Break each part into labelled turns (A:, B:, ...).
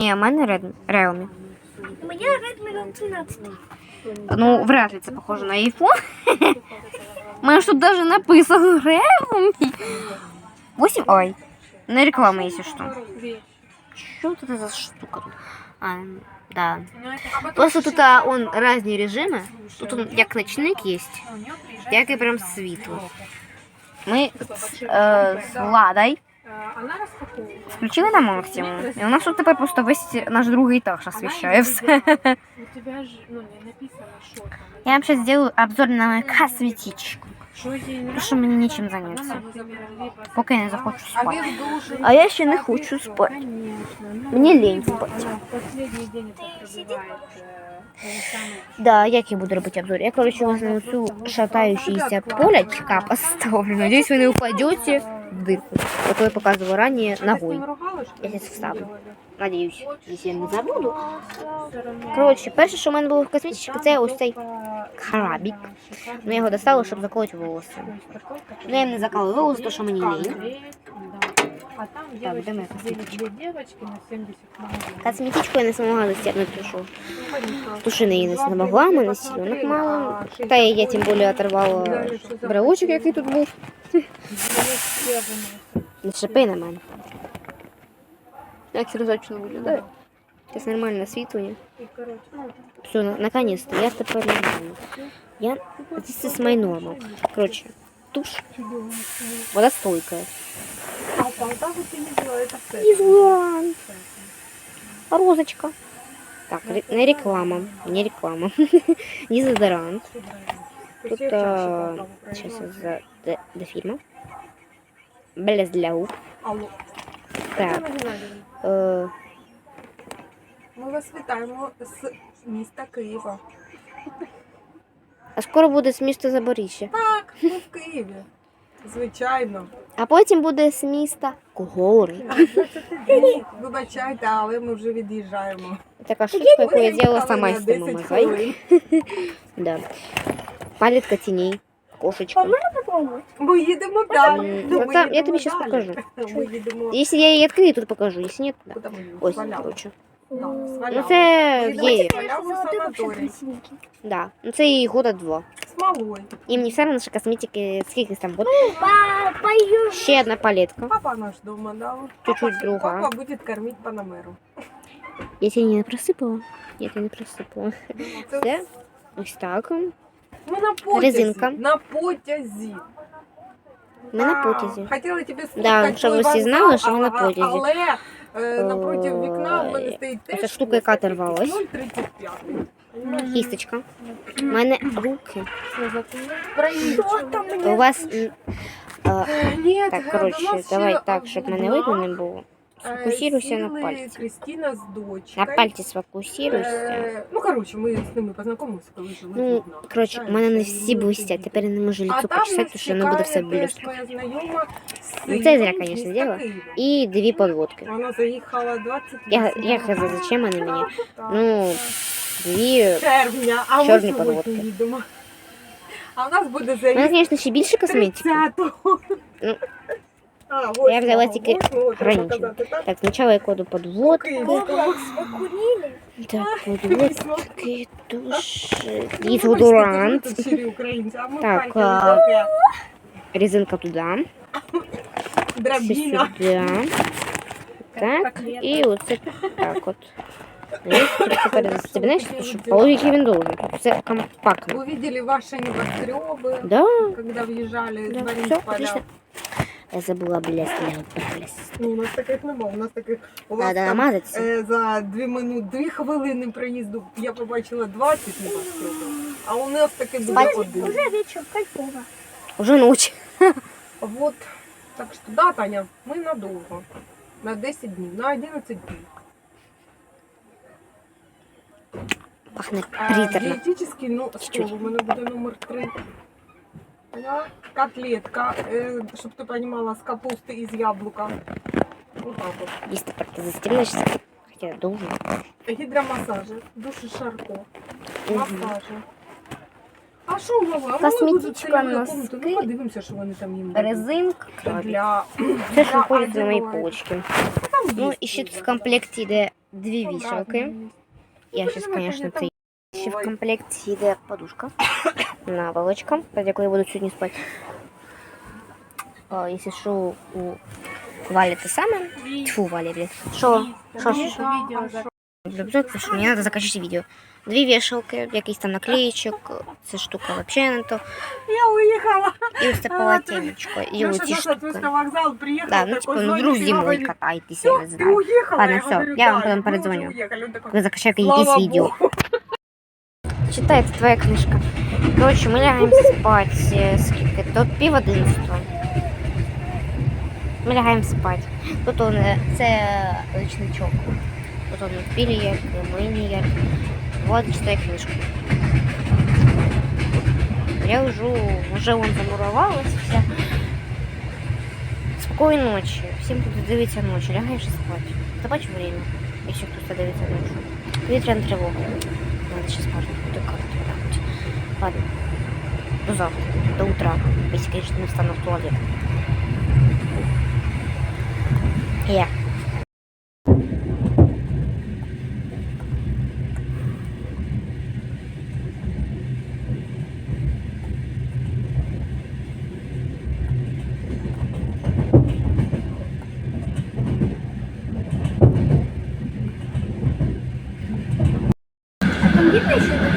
A: Ні, у мене Red- Realme.
B: У меня Redmi 13.
A: Ну, вряд ли це похоже на iPhone. У мене ж тут даже написано Realme. 8, ой, на реклама, если что. Что тут за штука тут? А, да. Просто тут а, он разные режимы. Тут он як ночник есть, як і прям світло. Ми з, е, з Ладой
C: Она распаковывала.
A: включили на максимум. І у нас тут тепер просто весь наш другий етаж освіщає все.
C: У тебя же ну, не написано, что там.
A: Я сейчас сделаю обзор на мою косметичку.
C: Ей не
A: Потому що мені нічим зайнятися. Поки я не захочу
C: А
A: спати. А я ще не хочу спати.
C: Конечно.
A: Мне лень спать.
C: Последний день это пробивает. э, он самый-
A: Да, як я буду робити обзор? Я, короче, вас на цю шатающуюся полячка поставлю. Надеюсь, вы не упадете в дырку. Как я показывала ранее,
C: Ты с
A: ногой.
C: ним ругалась, что
A: Я
C: ли?
A: сейчас вставлю. Надеюсь, если я не забуду.
C: Всё равно.
A: Коротше, перше, що в мене було в косметичці, це ось цей
C: Типа,
A: крабик.
C: шикарно.
A: Ну, я його достала, щоб заколоти волосся. Ну, я не закалую волосся, тому що мені лінь.
C: А там
A: Так, де моя
C: девочки на 70 магазинов.
A: Косметичку я не змогла
C: Ну, понятно.
A: Тушини її не могла, в мене сіленок мало. Та і я тим більше оторвала брелочок, який тут був. Не шипи на мене. Як зразочно виглядає. Зараз нормальне освітлення.
C: Ну,
A: Все, наконец-то, я тепер нормально. Я... This is my normal. Короче, туш водостойкая.
C: а Полтаву ты не взяла, это все.
A: Изуан. Розочка. Так, ре- не реклама. Не реклама. Дезодорант. Тут, а, сейчас я за до, до фильма. Блес для губ.
C: Алло.
A: Так,
C: Тетяна Геннадіївна,
A: э,
C: Ми вас вітаємо з міста Києва.
A: а скоро буде з міста Запоріжжя.
C: Так, ми в Києві. Звичайно.
A: А потім буде з міста Гори.
C: Ні, Вибачайте, але ми вже від'їжджаємо.
A: Така штучка, яку я делала сама з тими
C: 10
A: мозаїк. Да. Палітка тіней. Кошечка.
C: Ми їдемо далі. Ну,
A: ну там, я тобі
C: далі.
A: покажу. Если я її відкрию, тут покажу. Если нет, да.
C: Куди ми?
A: Ось, короче.
C: Да,
A: Ну це в
C: санаторій.
A: Да. Ну це їй года два.
C: Смолой.
A: І мені все одно, що косметики, скільки там год.
B: Пою.
A: Ще одна палетка.
C: Папа наш дома, да.
A: Чуть-чуть
C: Папа-
A: друга.
C: Папа будет кормить Панамеру.
A: Я тебе не просипала? Ні, я не просипала.
C: Це
A: Це ось так.
C: Ми на потязі.
A: Резинка.
C: На потязі.
A: Ми на
C: А,
A: потязі.
C: Хотіла тебе
A: Да,
C: сфоткати
A: щоб ви
C: той
A: всі знали,
C: вокзал,
A: що ми на
C: але-
A: потязі.
C: Але е, напроти вікна в мене
A: Ой,
C: стоїть
A: оця
C: теж
A: штука, яка
C: ось такий
A: оторвалась.
C: 0,35.
A: Кісточка. У мене руки.
C: Що там
A: У вас м, а,
C: Ні,
A: так, коротше, давай так, щоб мене видно не було.
C: Е,
A: Сфокусируйся на пальці.
C: Кристина з дочкою.
A: На пальці сфокусируйся.
C: Е, Ну, коротше, ми з ними познайомилися, коли жили.
A: Ну,
C: тут, да.
A: коротше, у мене не всі блистять. Тепер я не можу
C: А
A: лицо
C: там
A: почесати,
C: нас
A: тому що воно буде все
C: чекає теж
A: блюсткати.
C: моя знайома з
A: Ну, це
C: сином
A: зря,
C: з
A: конечно,
C: міста
A: зробила.
C: Києва.
A: І дві подводки.
C: Вона заїхала 28
A: Я, я хз, зачем вони мені? Ну, дві.
C: червня, а ми
A: чорні
C: сьогодні
A: подводки.
C: їдемо. А в нас буде
A: У мене,
C: заїзд
A: звісно, ще більше косметики.
C: 30-го.
A: Ну,
C: А,
A: я
C: восьмого,
A: взяла тільки
C: восьмого, треба
A: граничну.
C: казати, так?
A: Так, спочатку я кладу подводку.
C: Київського.
B: Окунили.
A: Так, подводки, туш, дезодорант,
C: Тут щирі українці, а ми
A: Так,
C: Харкові
A: а,
C: таке.
A: резинка туди, все
C: Драбіна.
A: сюди. Так, і оце так от. Ось тепер застібнеш, щоб по логіки він должен. Все компактно.
C: Вы видели ваши небоскребы,
A: Да,
C: когда въезжали
A: да,
C: из
A: все,
C: Маринсполя?
A: отлично. Я забула, блядь, блядь.
C: Ну, у нас таких немає, у нас таких у вас
A: Надо
C: там,
A: намазатися.
C: е, за дві минути, дві хвилини проїзду я побачила 20 небоскребів, а у нас таке буде
A: Спать.
C: один.
B: Уже вечер, кайфово.
A: Уже ночь.
C: Вот, так що, да, Таня, ми надовго, на 10 днів, на 11 днів.
A: Пахне приторно.
C: Дієтичний, ну, стол, у мене буде номер 3. Поняла? Котлетка, е, щоб ти розуміла, з капусти і з яблука. Вот так от.
A: Если тепер ти застібнешся, хоча должен.
C: Гідромасажі, душі Шарко, масажі. А що, мама? А вони
A: Косметичка,
C: на
A: носки.
C: Ну, подивимося, що вони там їм дадуть.
A: Резинка.
C: Це для...
A: Це ж
C: для
A: виходить на мої
C: одягу.
A: полочки.
C: Там
A: Ну,
C: є
A: і ще тут в комплекті йде дві вішалки. Я сейчас, конечно, це ще в комплекті йде подушка, наволочка, під якою я буду сьогодні спати. А, якщо що, у Валі те саме. Тьфу, Валі, блін. Що? Що, що, що? Люблю, це що мені треба закачати відео. Дві вішалки, якийсь там наклеїчок, це штука взагалі не то.
C: Я уехала.
A: І ось це полотенечко, і
C: Леша
A: оці
C: завтра
A: штуки.
C: на вокзал приехал.
A: Да, ну
C: такой,
A: типа, ну
C: звонит,
A: друг
C: и
A: зимой
C: говорит,
A: катайтесь, я не
C: «Всё, ты
A: знаю.
C: уехала?
A: Ладно,
C: Я
A: всё,
C: говорю,
A: я вам
C: «Да,
A: потом
C: мы
A: перезвоню».
C: уже уехали». Он такой,
A: Ви закачайте
C: «Слава
A: якесь відео.
C: Богу».
A: Читай, це твоя книжка. Коротше, ми лягаємо спати. е, Скільки? До пів одинадцятого. Ми лягаємо спати. Тут он, е, це ручничок. Он пілієк, минієк. Вот читай книжку. Я вже, вже вон замурувалась вся. Спокійної ночі. Всім тут дивиться і спати. Ти бачиш время, якщо хтось дивиться ночі. Повітряна тривога. Надо сейчас буду карту глянуть. Ладно. До завтра. До утра. Если, конечно, не встану в туалет. Я.
B: Там видно еще?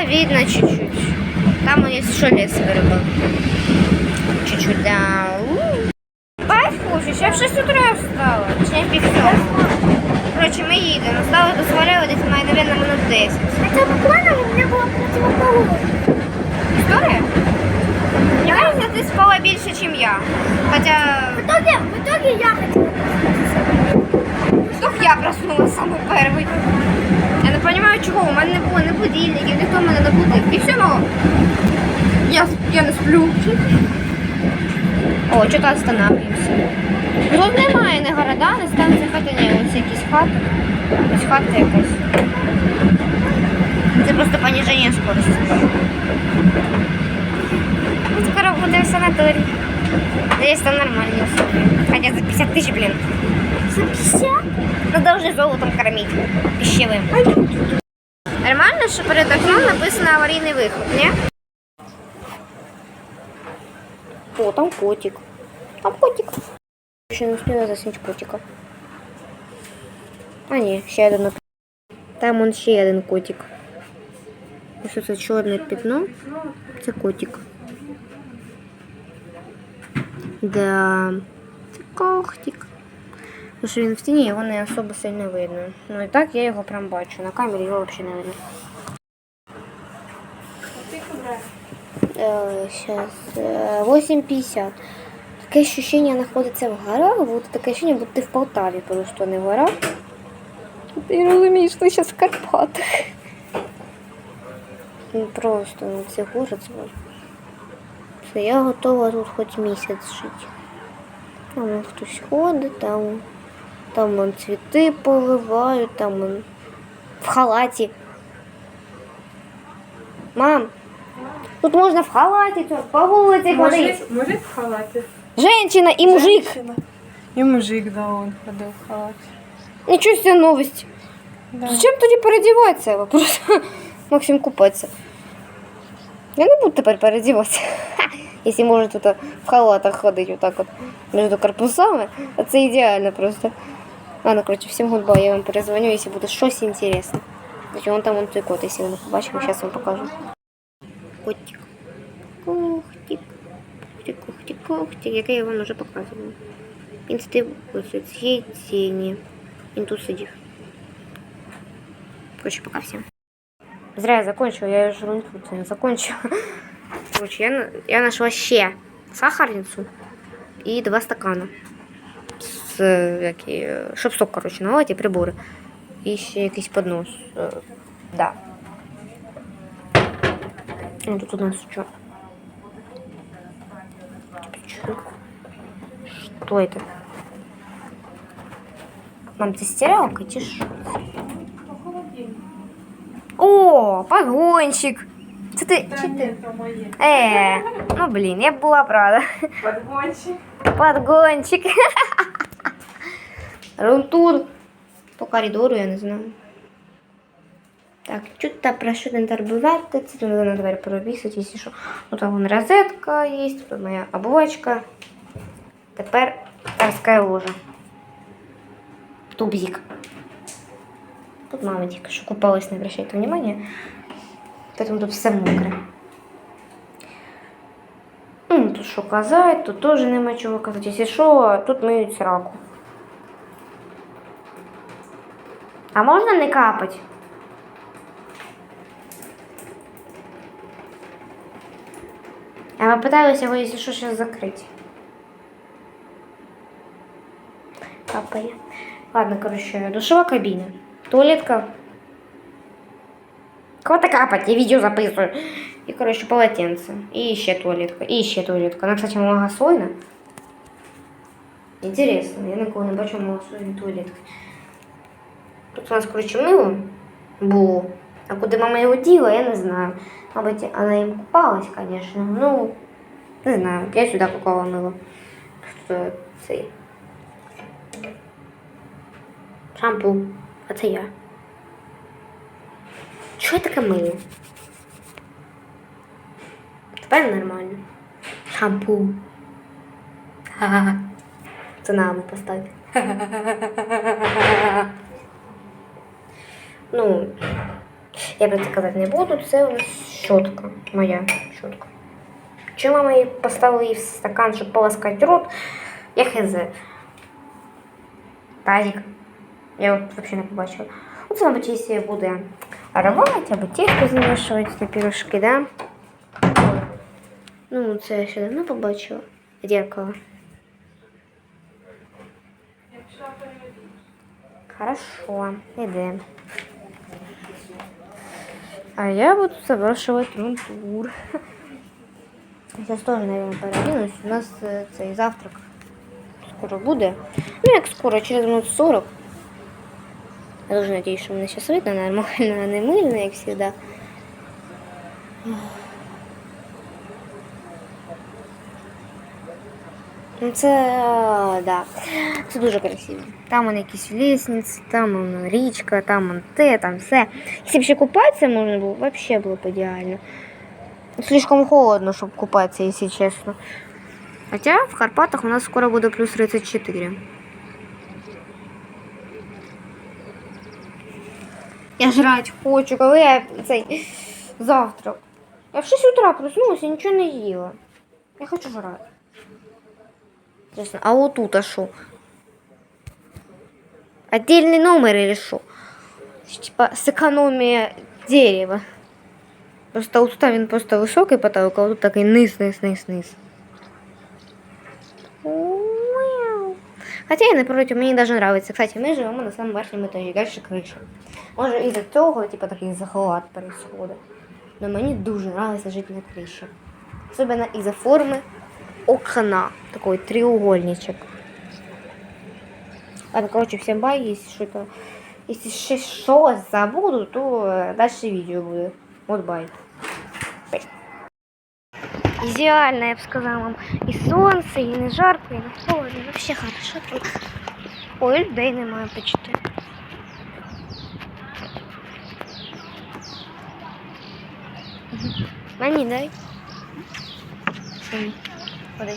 A: Да, видно чуть-чуть. Там у есть еще лес вырубал. Чуть-чуть, да. Спать хочешь? Я в 6 утра встала. Точнее, в пів сьомого. Короче, ми їдемо. Стало до Свалява десь має, наверное, минут 10.
B: Хотя буквально у меня была противоположная.
A: История? Мне кажется, ты спала больше, чем я. Хотя...
B: В итоге, в итоге я хотела
A: Тільки я проснулася саме перший. Не розумію, чого. У мене не було ні будильників, ніхто мене не будив. І все одно я, я не сплю. О, що то останавливаємося. Тут немає ні города, ні станції, хоча ні, ось якісь хати. Ось хата якась. Це просто пониження скорості. Ну, скоро буде в санаторій. Здесь там нормальні условия. Хотя за 50 тысяч, блин.
B: за 50.
A: Надо вже золотом кормить пищевим. Нормально, що перед окном написано аварійний виход, ні? О, там котик. Там котик. Ще не успіла засняти котика. А ні, ще один. нап- Там он ще один котик. Ось це чорне пятно. Це котик. Да. Це котик. Тому що він в тіні, його не особо сильно видно. Ну і так я його прям бачу. На камері його взагалі не видно. Е, Сейчас. е, 8.50. Таке ощущение знаходиться в горах, вот таке ощущение, будто ти в Полтаві просто не в горах. Ти розумієш, ти зараз в Карпатах. Ну просто, ну це город. Все, я готова тут хоч місяць жити. Там хтось ходить, там, там вон цвіти поливають, там вон в халаті. Мам, тут можна в халаті тут, по вулиці ходити.
C: Мужик, мужик в халате.
A: Женщина і мужик.
C: Женщина. И мужик, да, он ходил в халате.
A: Нічого себе новость.
C: Да.
A: Зачем тоді переодіватися? Вопрос. Максим купатися. Я не буду тепер переодіватися. Ха, Якщо можу тут в халатах ходити отак от між корпусами, а це ідеально просто. Ладно, короче, всім гудбай, я вам перезвоню, якщо буде щось інтересне. Значить, вон там вон той кот, ви не побачили, зараз вам покажу. Котик. Кохтик. Кохтик, кохтик, кохтик, який я вам вже показувала. Він сидів у цій тіні. Він тут сидів. Короче, пока всем. Зря я закончила, я же руль тут закончила. Короче, я, я нашла ще сахарницю і два стакана. З, е, які, е, щоб сок, короче, налити, і прибори. І ще якийсь поднос. Е, Да. Ну, тут у нас що? Что? Что это? Мам, ты стиралка, чи що? О, погонщик. Це ти, чи ти?
C: Это мои.
A: Е, ну блін, я б була правда.
C: Подгончик.
A: Подгончик. Рунтур. По коридору, я не знаю. Так, чуть то прошу інтербувати, це тут надо тепер прописати, якщо що. Ну там вон розетка є, тут моя обувачка. Тепер тарська ложа. Тубзик. Тут мама тільки що купалась, не обращайте внимания. Поэтому тут все мокре. Ну, тут що казати, тут теж нема чого казати. Якщо що, тут миють сраку. А можна не капати? А ми питалися його, якщо що, зараз закрити. Капає. Ладно, короче, душова кабина. Туалетка. Кого-то капать, я видео записываю. И, короче, полотенце. И еще туалетка. И еще туалетка. Она, кстати, многослойна. Интересно, я ніколи не бачу многослойну туалетку. Тут у нас, короче, мило було. А куди мама його діла, я не знаю. Мабуть, вона їм купалась, конечно. Ну, не знаю. Я сюди поклала мило. Що цей. Шампунь. А це я. Чого я таке мило? Тепер нормально. Шампунь. Ха-ха-ха. Це на маму поставити. Ну, я про це казати не буду. Це у нас щотка. Моя щотка. Чи мама її поставила її в стакан, щоб полоскати рот? Я хз. Тазик. Я от взагалі не побачила. Оце, мабуть, якщо буде рвати або тісто замішувати на пірожки, да? Ну, це я ще давно побачила. Зеркало. Хорошо, йдемо. А я буду завершивать рунтур. Сейчас тоже, наверное, переоденусь. У нас е, цей завтрак скоро буде. Ну, як скоро, через минут 40. Я дуже надеюсь, що мене зараз видно нормально, а не мильно, як завжди. Це, е, да. Це дуже красиво. Там вон якісь лестниці, там вон річка, там вон те, там все. Якщо б ще купатися можна було, вообще було б ідеально. Слишком холодно, щоб купатися, якщо чесно. Хоча в Карпатах у нас скоро буде плюс 34. Я жрать хочу, коли я цей завтрак. Я в 6 утра проснулася і нічого не їла. Я хочу жрати. Честно. А вот тут а что? Отдельный номер или что? Типа сэкономия дерева. Просто вот тут він просто високий потолок, а вот тут такий низ, низ, низ, низ. Мяу. Хотя я не проти, мені даже нравится. Кстати, ми живемо на самому верхньому етажі, дальше криша. Може із-за цього, типа такий захват происходит. Но мені дуже нравится жити на криші. Особенно із-за форми Окна. Такой треугольничек. Ладно, короче, всем бай, если что-то... Если щось забуду, то э, дальше видео будет. Вот бай. Идеально, я бы сказала вам. И солнце, и не жарко, и не холодно. Вообще хорошо тут. Ой, людей немає почти. Мені дай. Угу.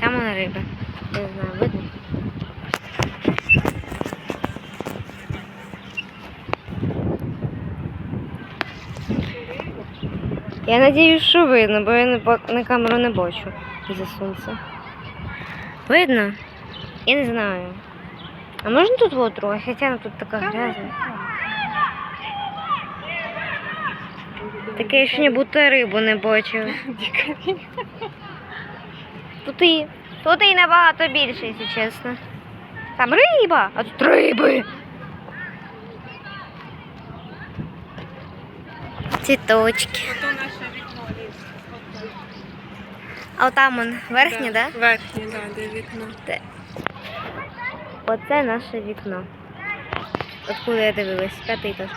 A: Там вона риба. Не знаю, видно. Я надіюсь, що видно, бо я на камеру не бачу за сонце. Видно? Я не знаю. А можна тут вот трохи? Хоча вона тут така грязна. Таке ще будто рибу не бачив. Тут і, тут і набагато більше, якщо чесно. Там риба, а тут риби. Цвіточки. А там он верхнє, да?
C: Верхнє, да, де вікно.
A: Оце наше вікно. Откуда я дивилась, п'ятий етаж.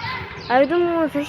A: А я думала, за